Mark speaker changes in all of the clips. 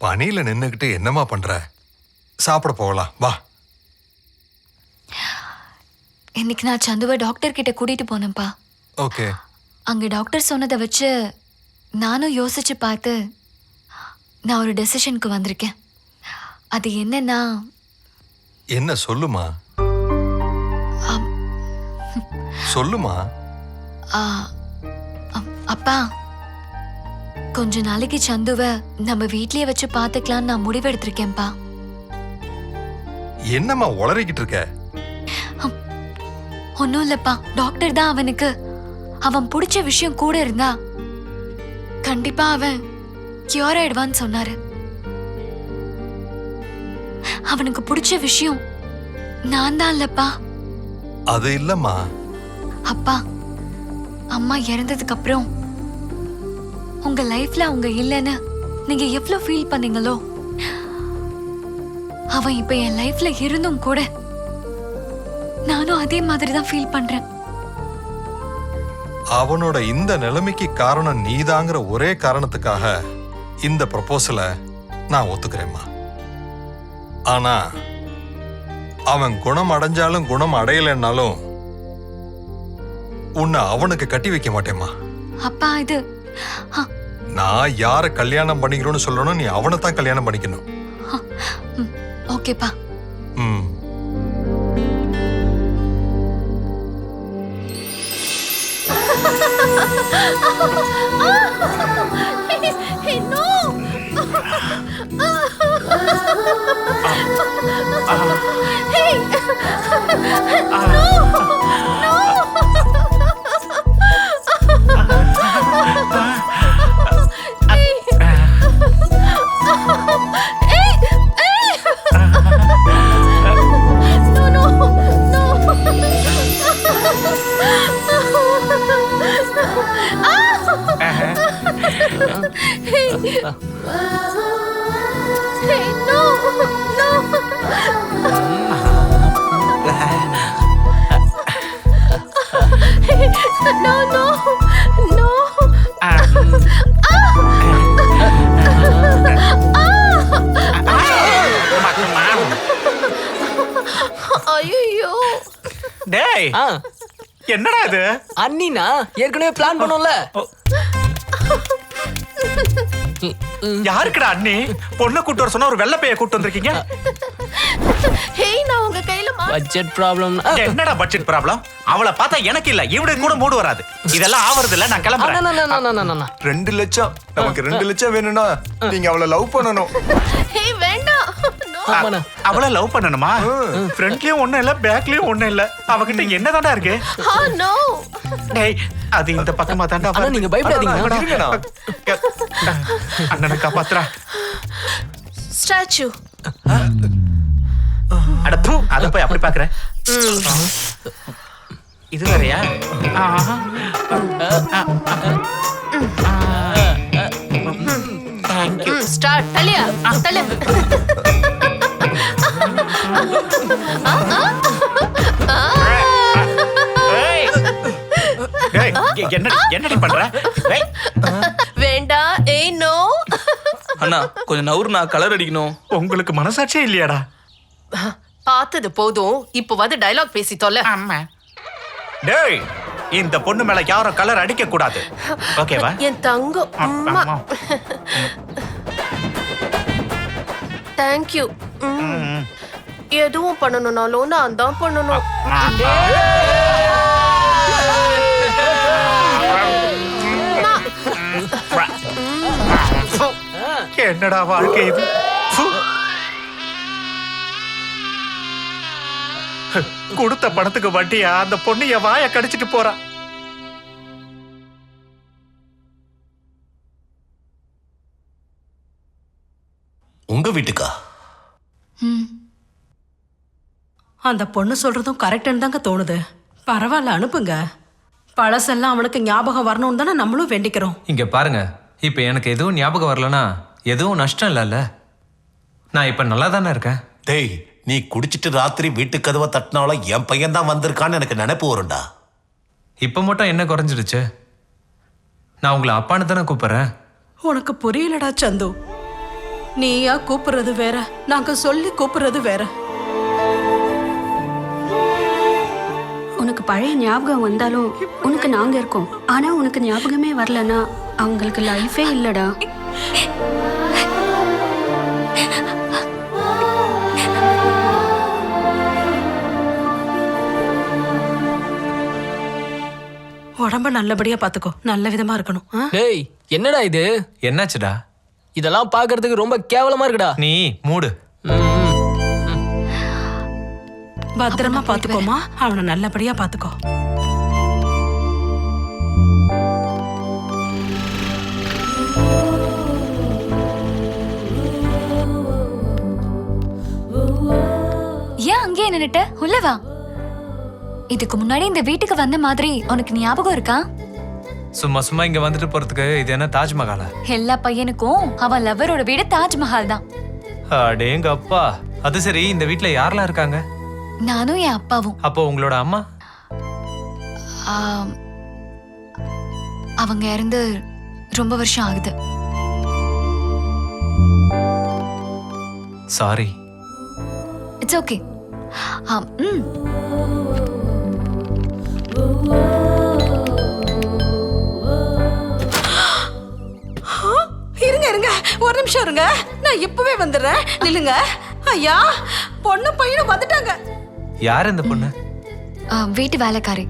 Speaker 1: பனியில நின்னுக்கிட்டு என்னம்மா பண்ற? சாப்பிட போகலாம். வா.
Speaker 2: இன்னைக்கு நான் சந்துவை டாக்டர் கிட்ட கூட்டிட்டு போனேன்ப்பா.
Speaker 1: ஓகே.
Speaker 2: அங்க டாக்டர் சொன்னதை வச்சு நானும் யோசிச்சு பார்த்து நான் ஒரு டெசிஷனுக்கு வந்திருக்கேன். அது என்னன்னா
Speaker 1: என்ன சொல்லுமா? சொல்லுமா?
Speaker 2: ஆ, அப்- அப்பா. கொஞ்ச நாளைக்கு சந்துவை நம்ம வீட்லயே வச்சு பார்த்துக்கலாம்னு நான் முடிவெடுத்திருக்கேன்ப்பா
Speaker 1: என்னம்மா உளறிக்கிட்டு இருக்க?
Speaker 2: ஒன்றும் இல்லப்பா. டாக்டர் தான் அவனுக்கு. அவன் பிடிச்ச விஷயம் கூட இருந்தா கண்டிப்பா அவன் கியூர் ஆயிடுவான்னு சொன்னாரு. அவனுக்கு பிடிச்ச விஷயம் நான் தான் இல்லப்பா.
Speaker 1: அது இல்லம்மா.
Speaker 2: அப்பா அம்மா இறந்ததுக்கு அப்புறம் உங்க லைஃப்ல அவங்க இல்லைன்னு நீங்க எவ்வளவு ஃபீல் பண்ணீங்களோ அவன் இப்ப என் லைஃப்ல இருந்தும் கூட நானும் அதே மாதிரி தான் ஃபீல் பண்றேன்.
Speaker 1: அவனோட இந்த நிலைமைக்கு காரணம் நீதாங்கிற ஒரே காரணத்துக்காக இந்த ப்ரப்போசலை நான் ஒத்துக்கிறேம்மா. ஆனா அவன் குணம் அடைஞ்சாலும் குணம் அடையலைன்னாலும் உன்னை அவனுக்கு கட்டி வைக்க மாட்டேம்மா.
Speaker 2: அப்பா இது
Speaker 1: நான் யாரை கல்யாணம் பண்ணிக்கணும்னு சொல்லணும் நீ அவனை தான் கல்யாணம் பண்ணிக்கணும்.
Speaker 2: ஓகேப்பா.
Speaker 1: ம்.
Speaker 3: ஐயோ
Speaker 4: என்னடா இது?
Speaker 5: அண்ணினா ஏற்கனவே பிளான் பண்ணோம்ல.
Speaker 4: யாருக்குடா அண்ணி? பொண்ணை கூட்டு வர சொன்னா ஒரு வெள்ளை பைய கூட்டு வந்திருக்கீங்க?
Speaker 3: ஹேய் நான் உங்க கையில
Speaker 5: பட்ஜெட் ப்ராப்ளம்
Speaker 4: என்னடா பட்ஜெட் ப்ராப்ளம் அவளை பார்த்தா எனக்கு இல்ல இவனுக்கு கூட மூடு வராது. இதெல்லாம் ஆவறது இல்ல நான் கிளம்புறேன்.
Speaker 6: ரெண்டு லட்சம். நமக்கு ரெண்டு லட்சம் வேணும்னா நீங்க அவளை லவ் பண்ணணும்.
Speaker 4: அவளை லவ் பண்ணணுமா? ஃப்ரண்ட்லயும் ஒண்ணும் இல்ல பேக்லயும் ஒண்ணும் இல்ல. அவகிட்ட என்னதான்டா இருக்கு?
Speaker 3: ஆ நோ
Speaker 4: டேய் அது இந்த பக்கமா தாண்டா
Speaker 5: அண்ணா நீங்க பயப்படாதீங்க.
Speaker 4: அண்ணனை காப்பாத்துறா
Speaker 3: ஸ்டாச்சு
Speaker 4: அட அத போய் அப்படி பாக்குற. இது வேறயா.
Speaker 3: ம். ஸ்டார்ட் தலியா தல
Speaker 4: என்னடி பண்ற? ஏய்,
Speaker 3: வேண்டாம் ஏய் நோ
Speaker 7: அண்ணா கொஞ்சம் நவுறு நான் கலர் அடிக்கணும்.
Speaker 4: உங்களுக்கு மனசாட்சியே இல்லையாடா?
Speaker 3: பார்த்தது போதும். இப்போ வந்து டயலாக் பேசி தொல்ல.
Speaker 4: ஆமா. டேய் இந்த பொண்ணு மேல யாரும் கலர் அடிக்க கூடாது ஓகேவா
Speaker 3: என் தங்கம். அம்மா. தேங்க்யூ எதுவும் பண்ணணும்னாலும் நான் தான் பண்ணணும்.
Speaker 4: என்னடா வாழ்க்கை இது. கொடுத்த பணத்துக்கு வட்டியா? அந்த பொண்ணு என் வாய கடிச்சிட்டு போறா.
Speaker 8: உங்க வீட்டுக்கா?
Speaker 9: அந்த பொண்ணு சொல்றதும் கரெக்டுன்னு தாங்க தோணுது. பரவாயில்ல அனுப்புங்க. பழசெல்லாம் அவனுக்கு ஞாபகம் வரணும்னு தானே நம்மளும் வேண்டிக்கிறோம்.
Speaker 10: இங்க பாருங்க இப்ப எனக்கு எதுவும் ஞாபகம் வரலனா எதுவும் நஷ்டம் இல்லைல்ல நான் இப்ப நல்லா தானே இருக்கேன்?
Speaker 8: டேய் நீ குடிச்சிட்டு ராத்திரி வீட்டு கதவை தட்டினாலும் என் பையன் தான் வந்திருக்கான்னு எனக்கு நினைப்பு வரும்டா.
Speaker 10: இப்ப மட்டும் என்ன குறைஞ்சிடுச்சு? நான் உங்களை அப்பான்னு தானே கூப்பிடுறேன்?
Speaker 9: உனக்கு புரியலடா சந்து. நீயா கூப்பிடுறது வேற நாங்க சொல்லி கூப்பிடுறது வேற.
Speaker 11: உனக்கு பழைய ஞாபகம் வந்தாலும் உனக்கு நாங்க இருக்கோம். ஆனா உனக்கு ஞாபகமே வரலனா அவங்களுக்கு லைஃபே இல்லடா.
Speaker 9: உடம்ப நல்லபடியா பாத்துக்கோ. நல்ல விதமா இருக்கணும்?
Speaker 5: டேய் என்னடா இது?
Speaker 10: என்னாச்சுடா?
Speaker 5: இதெல்லாம் பார்க்கிறதுக்கு ரொம்ப கேவலமா இருக்குடா.
Speaker 10: நீ மூடு.
Speaker 9: பத்திரமா பாத்துக்கோமா. அவனை நல்லபடியா பாத்துக்கோ.
Speaker 2: ஏன் அங்கேயே நின்னுட்ட? உள்ள வா. இதுக்கு முன்னாடி இந்த வீட்டுக்கு வந்த மாதிரி உனக்கு ஞாபகம் இருக்கா?
Speaker 10: சும்மா சும்மா இங்க வந்துட்டு போறதுக்கு இது என்ன தாஜ்மஹாலா?
Speaker 2: எல்லா பையனுக்கும் அவன் லவ்வரோட வீடு தாஜ்மஹால் தான்.
Speaker 10: அடேங்க அப்பா அது சரி இந்த வீட்ல யாரெல்லாம் இருக்காங்க?
Speaker 2: நானும் என் அப்பாவும்.
Speaker 10: அப்போ உங்களோட அம்மா?
Speaker 2: ஆம், அவங்க இறந்து ரொம்ப வருஷம் ஆகுது.
Speaker 10: சாரி
Speaker 2: இட்ஸ் ஓகே ம்.
Speaker 9: இருங்க ஒரு நிமிஷம் இருங்க. நான் இப்பவே வந்துடுறேன். நில்லுங்க. ஐயா பொண்ணு பையனும் வந்துட்டாங்க.
Speaker 10: யார் இந்த பொண்ணு?
Speaker 2: ஆ, வீட்டு வேலைக்காரி.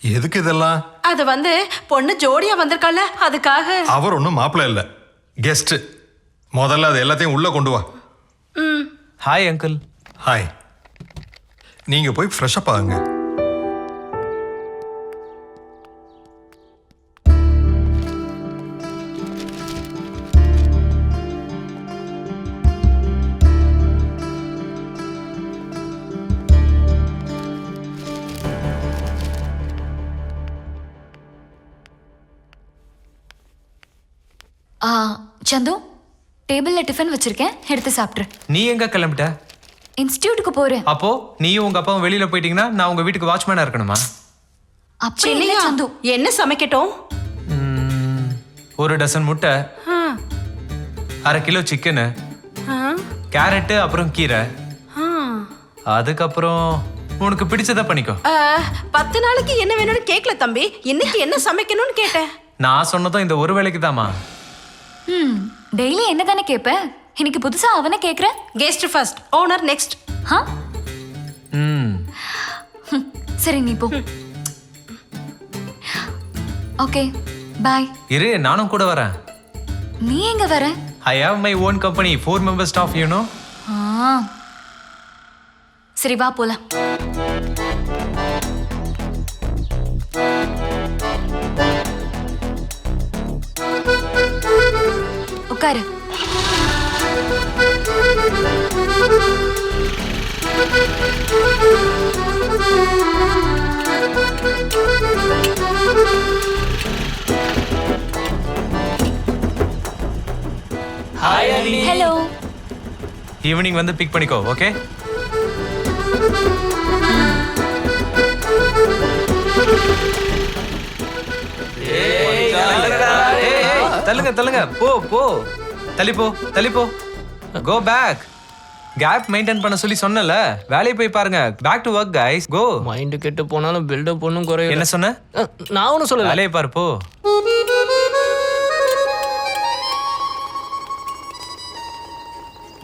Speaker 1: எதுக்கு இதெல்லாம்?
Speaker 9: அது வந்து பொண்ணு ஜோடியா வந்திருக்கால அதுக்காக.
Speaker 1: அவர் ஒன்றும் மாப்பிள்ளை இல்லை. கெஸ்ட் முதல்ல அது எல்லாத்தையும் உள்ள கொண்டு வா.
Speaker 10: ஹாய் அங்கிள்
Speaker 1: ஹாய் நீங்க போய் ஃப்ரெஷ்அப் ஆகுங்க.
Speaker 2: சந்து டேபிள்ல டிஃபன் வச்சிருக்கேன். எடுத்து சாப்பிட்ரு.
Speaker 10: நீ எங்க கிளம்பிட்ட?
Speaker 2: இன்ஸ்டிடியூட்டுக்கு போறேன்.
Speaker 10: அப்போ நீயும் உங்க அப்பாவும் வெளியில போயிட்டீங்கன்னா நான் உங்க வீட்டுக்கு வாட்ச்மேனா இருக்கணுமா?
Speaker 2: அப்படி இல்ல சந்து.
Speaker 9: என்ன சமைக்கட்டும்?
Speaker 10: ம், ஒரு டசன் முட்டை
Speaker 9: ஆ,
Speaker 10: அரை கிலோ சிக்கனு
Speaker 9: ஆ,
Speaker 10: கேரட்டு அப்புறம் கீரை.
Speaker 9: ஆ.
Speaker 10: அதுக்கப்புறம் உனக்கு பிடிச்சதை பண்ணிக்கோ.
Speaker 9: ஆ, பத்து நாளைக்கு என்ன வேணும்னு கேட்கல தம்பி. இன்னைக்கு என்ன சமைக்கணும்னு கேட்டேன்.
Speaker 10: நான் சொன்னதும் இந்த ஒரு வேலைக்கு தாமா
Speaker 2: ம் டெய்லி என்ன தானே கேட்ப இன்னைக்கு புதுசா அவனை கேக்குற?
Speaker 9: கெஸ்ட் ஃபர்ஸ்ட் ஓனர் நெக்ஸ்ட்
Speaker 2: ஹா?
Speaker 10: ம்.
Speaker 2: ஹம், சரி நீ போ. ஓகே பாய்
Speaker 10: இரு நானும் கூட வரேன்.
Speaker 2: நீ எங்க வர?
Speaker 10: I have my own company four member staff
Speaker 2: you know ah. சரி வா போலாம். உட்காரு.
Speaker 5: ஹாய் அலி
Speaker 2: ஹலோ
Speaker 10: ஈவினிங் வந்து பிக் பண்ணிக்கோ ஓகே தள்ளுங்க தள்ளுங்க. போ போ. தள்ளி போ தள்ளி போ கோ பேக் கேப் மெயின்டைன் பண்ண சொல்லி சொன்னல. வேலையை போய் பாருங்க. Back to work guys go
Speaker 5: mind கெட்டு போனாலும் பில்டப் ஒன்றும் குறையும்
Speaker 10: என்ன சொன்ன?
Speaker 5: நான் ஒன்றும் சொல்லல.
Speaker 10: வேலையை பாரு போ.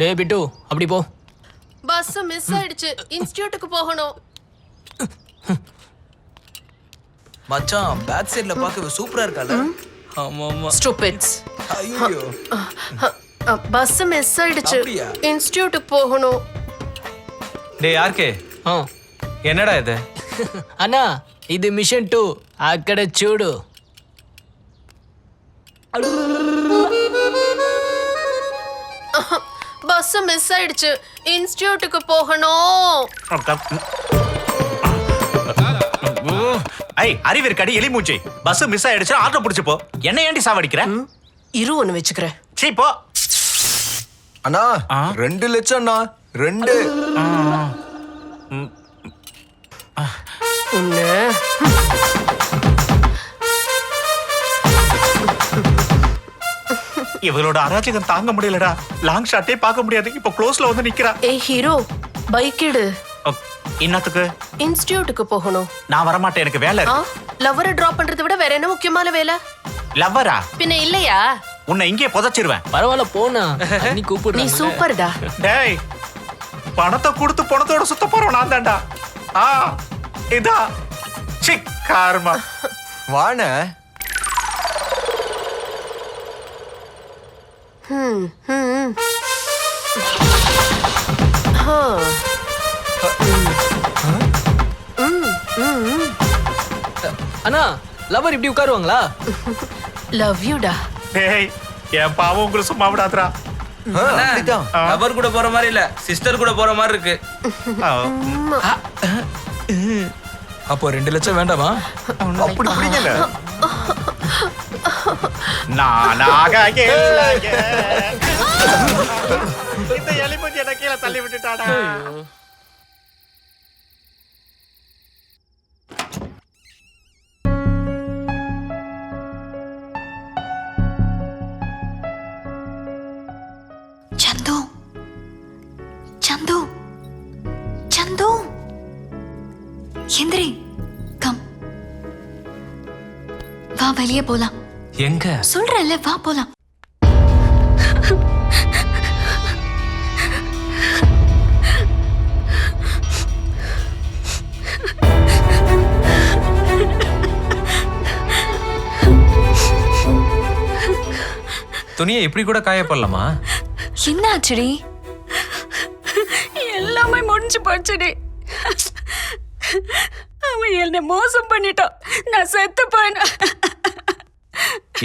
Speaker 5: டேய் பிட்டு அப்படி போ.
Speaker 3: பஸ் மிஸ் ஆயிடுச்சு. இன்ஸ்டிடியூட்டுக்கு போகணும்.
Speaker 7: மச்சான் பேக் சைடுல பார்க்க சூப்பரா இருக்கால ஆமா ஆமா
Speaker 3: ஸ்டூபிட்ஸ்
Speaker 7: ஐயோ
Speaker 3: பஸ் மிஸ் ஆயிடுச்சு
Speaker 7: அப்படியா?
Speaker 3: இன்ஸ்டிடியூட்டுக்கு போகணும்
Speaker 10: டேய் யார்கே
Speaker 5: ఆ.
Speaker 10: என்னடா இது
Speaker 5: అన్నా ఇది మిషన్ టూ అక్కడ చూడు
Speaker 3: பஸ் மிஸ் ஆயிடுச்சு இன்ஸ்டிடியூட்டுக்கு போகணும்
Speaker 4: ஐ அறிவு இருக்காடி எலி மூச்சி பஸ் மிஸ் ஆயிடுச்சு ஆட்டோ பிடிச்சு போ. என்ன ஏண்டி சாவடிக்கிற?
Speaker 3: இரு ஒன்று வச்சுக்கிறேன்.
Speaker 4: சீ போ.
Speaker 6: அண்ணா ரெண்டு லட்சம் அண்ணா ரெண்டு.
Speaker 4: இவளோட அராஜகம் தாங்க முடியலடா. லாங் ஷாட்டே பார்க்க முடியாது. இப்போ க்ளோஸ்ல வந்து நிக்கிறா.
Speaker 3: ஏய் ஹீரோ பைக் எடு
Speaker 4: என்னத்துக்கு?
Speaker 3: இன்ஸ்டிடியூட்டுக்கு போகணும்.
Speaker 4: நான் வரமாட்டேன் எனக்கு வேலை இருக்கு.
Speaker 3: லவ்வரை டிராப் பண்றதை விட வேற என்ன முக்கியமான வேலை?
Speaker 4: லவ்வரா
Speaker 3: பின்ன இல்லையா?
Speaker 4: உன்னை இங்கே புதைச்சிருவேன்.
Speaker 5: பரவாயில்ல போனா. நீ
Speaker 3: நீ
Speaker 5: கூப்பிடு
Speaker 3: சூப்பர்டா.
Speaker 4: டேய் பணத்தை கொடுத்து பணத்தோட சுத்த போறோம் நான் தான்டா. ஆ இதா. சிக் கார்மா.
Speaker 6: வாண.
Speaker 3: ம் ம் ஆ
Speaker 5: அண்ணா லவர் இப்படி உட்காருவாங்களா?
Speaker 3: லவ் யூடா
Speaker 4: டேய் என் பாவம் உங்களுக்கு சும்மா விடாதடா.
Speaker 7: லவர் கூட போற மாதிரி இல்ல சிஸ்டர் கூட போற மாதிரி இருக்கு. அப்போ ரெண்டு லட்சம் வேண்டாமா?
Speaker 6: அப்படி பிடிக்கல.
Speaker 4: நானாக. இந்த எலிபதி என்ன கீழே தள்ளி விட்டுட்டாடா.
Speaker 2: சந்து சந்து சந்து எந்திரி கம் வா வெளியே போலாம்
Speaker 10: எங்க
Speaker 2: சொல்றேன்ல வா போலாம்
Speaker 10: துணியை இப்படி கூட காய போடலாமா
Speaker 2: என்ன ஆச்சுடி
Speaker 11: எல்லாமே முடிஞ்சு போச்சுடி. அவன் என்னை மோசம் பண்ணிட்டான். நான் செத்து போயின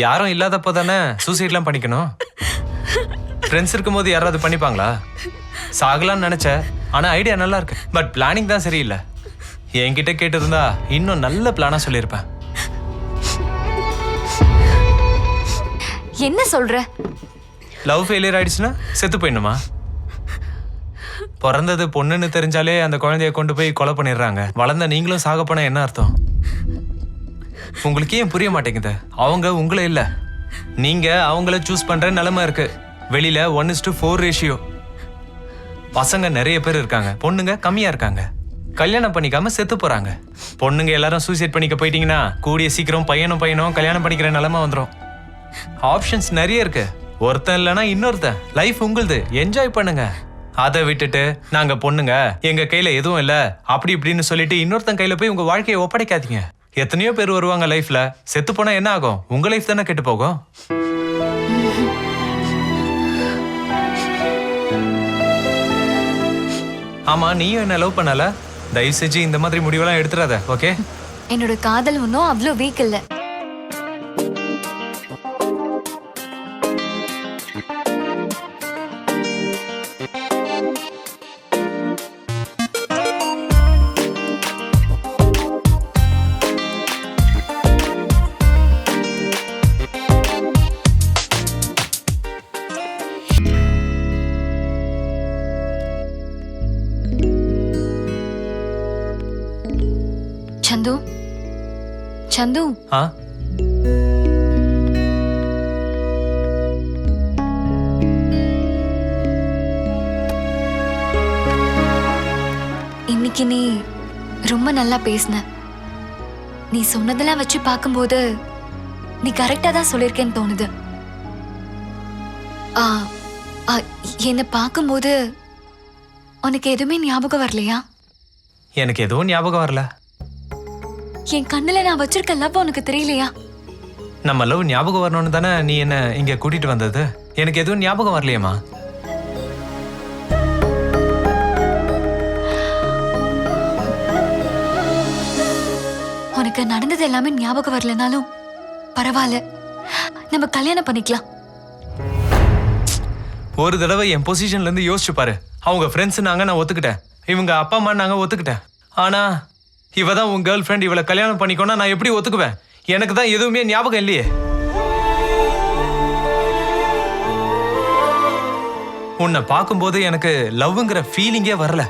Speaker 10: யாரும் இல்லாதப்போ தானே சூசைட்லாம் பண்ணிக்கணும்? ஃப்ரெண்ட்ஸ் இருக்கும்போது யாராவது பண்ணிப்பாங்களா? சாகலாம்னு நினைச்ச ஆனா ஐடியா நல்லா இருக்கு. பட் பிளானிங் தான் சரியில்லை. என்கிட்ட கேட்டிருந்தா இன்னும் நல்ல பிளானா சொல்லியிருப்பேன்.
Speaker 2: என்ன சொல்ற?
Speaker 10: லவ் ஃபெயிலியர் ஆயிடுச்சுன்னா செத்து போயிடணுமா? பிறந்தது பொண்ணுன்னு தெரிஞ்சாலே அந்த குழந்தைய கொண்டு போய் கொலை பண்ணிடுறாங்க. வளர்ந்த நீங்களும் சாக போனா என்ன அர்த்தம்? உங்களுக்கு ஏன் புரிய மாட்டேங்குது. அவங்க உங்களை இல்லை. நீங்க அவங்கள சூஸ் பண்ற நிலைமை இருக்கு. வெளியில one is to four ratio பசங்க நிறைய பேர் இருக்காங்க. பொண்ணுங்க கம்மியா இருக்காங்க. கல்யாணம் பண்ணிக்காம செத்து போறாங்க. பொண்ணுங்க எல்லாரும் சூசைட் பண்ணிக்க போயிட்டீங்கன்னா கூடிய சீக்கிரம் பையனும் பையனும் கல்யாணம் பண்ணிக்கிற நிலைமை வந்துடும் ஆப்ஷன்ஸ் நிறைய இருக்கு. ஒருத்தன் இல்லைன்னா இன்னொருத்தன். லைஃப் உங்களுது. என்ஜாய் பண்ணுங்க. அதை விட்டுட்டு நாங்க பொண்ணுங்க. எங்க கையில எதுவும் இல்ல. அப்படி இப்படின்னு சொல்லிட்டு இன்னொருத்தன் கையில போய் உங்க வாழ்க்கையை ஒப்படைக்காதீங்க. எத்தனையோ பேர் வருவாங்க லைஃப்ல செத்து போனா என்ன ஆகும்? உங்க லைஃப் தானே கெட்டு போகும்? ஆமா நீயும் என்ன லவ் பண்ணல? தயவு செஞ்சு இந்த மாதிரி முடிவெல்லாம் எடுத்துறாத ஓகே
Speaker 2: என்னோட காதல் ஒன்றும் அவ்வளோ வீக் இல்லை.
Speaker 10: ஆ?
Speaker 2: இன்னைக்கு நீ ரொம்ப நல்லா பேசின. நீ சொன்னதெல்லாம் வச்சு பார்க்கும்போது நீ கரெக்டாக தான் சொல்லியிருக்கேன்னு தோணுது. ஆ, ஆ, என்னை பார்க்கும்போது உனக்கு எதுவுமே ஞாபகம் வரலையா?
Speaker 10: எனக்கு எதுவும் ஞாபகம் வரல.
Speaker 2: என் கண்ணுல நான் வச்சிருக்க லவ் உனக்கு தெரியலையா?
Speaker 10: நம்ம லவ் ஞாபகம் வரணும்னு தானே நீ என்ன இங்க கூட்டிட்டு வந்தது? எனக்கு எதுவும் ஞாபகம் வரலையேம்மா.
Speaker 2: உனக்கு நடந்தது எல்லாமே ஞாபகம் வரலனாலும் பரவாயில்ல. நம்ம கல்யாணம் பண்ணிக்கலாம்.
Speaker 10: ஒரு தடவை என் பொசிஷன்ல இருந்து யோசிச்சு பாரு. அவங்க ஃப்ரெண்ட்ஸ் நாங்க நான் ஒத்துக்கிட்டேன். இவங்க அப்பா அம்மா நாங்க ஒத்துக்கிட்டேன். ஆனா இவ தான் உன் கேர்ள் ஃப்ரெண்ட் இவளை கல்யாணம் பண்ணிக்கோன்னா நான் எப்படி ஒத்துக்குவேன்? எனக்கு தான் எதுவுமே ஞாபகம் இல்லையே. உன்னை பார்க்கும்போது எனக்கு லவ்ங்கிற ஃபீலிங்கே வரல.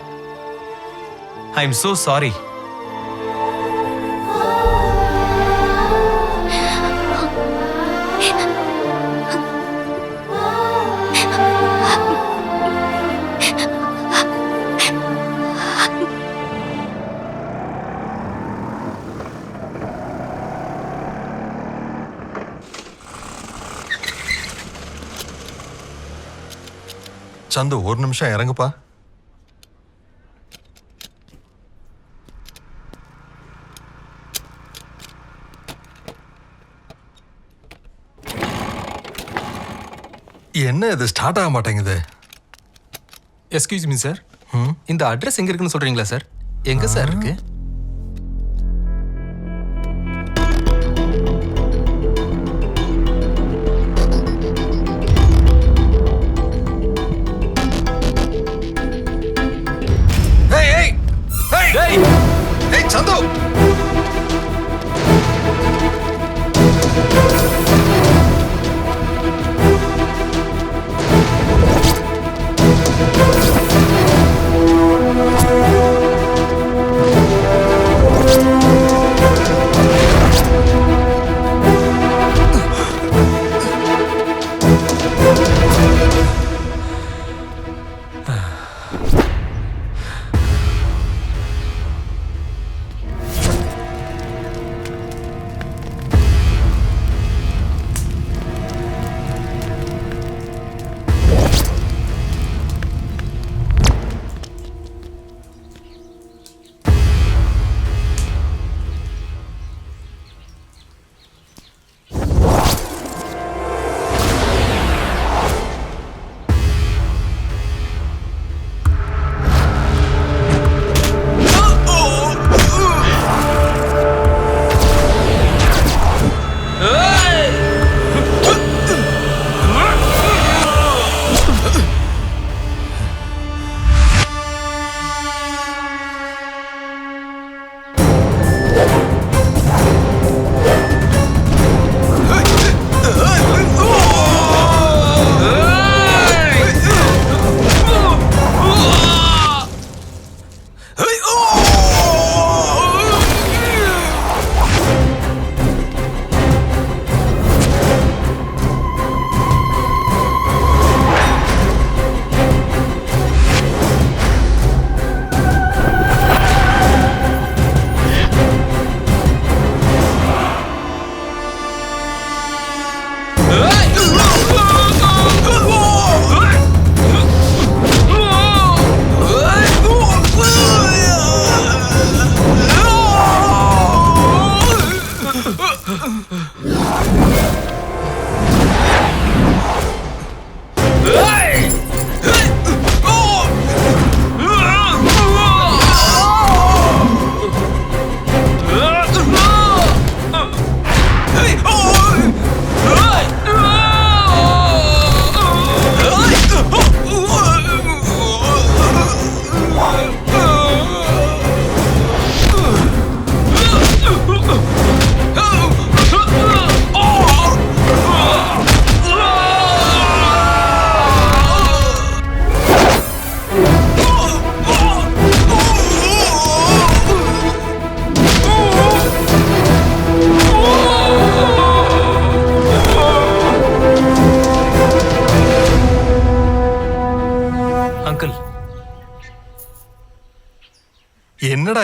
Speaker 10: ஐ எம் சோ சாரி
Speaker 1: சந்து ஒரு நிமிஷம் இறங்குப்பா. என்ன இது? ஸ்டார்ட் ஆக மாட்டேங்குது.
Speaker 10: Excuse me? சார் இந்த அட்ரஸ் எங்க இருக்குன்னு சொல்றீங்களா சார் எங்க சார் இருக்கு?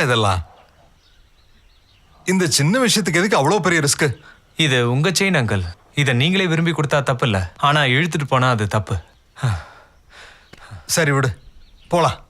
Speaker 1: இதெல்லாம்? இந்த சின்ன விஷயத்துக்கு எதுக்கு அவ்வளோ பெரிய ரிஸ்க்
Speaker 10: இது உங்க செயின் அங்கிள் இதை நீங்களே விரும்பி கொடுத்தா தப்பு இல்ல. ஆனா இழுத்துட்டு போனா அது தப்பு.
Speaker 1: சரி விடு. போலாம்.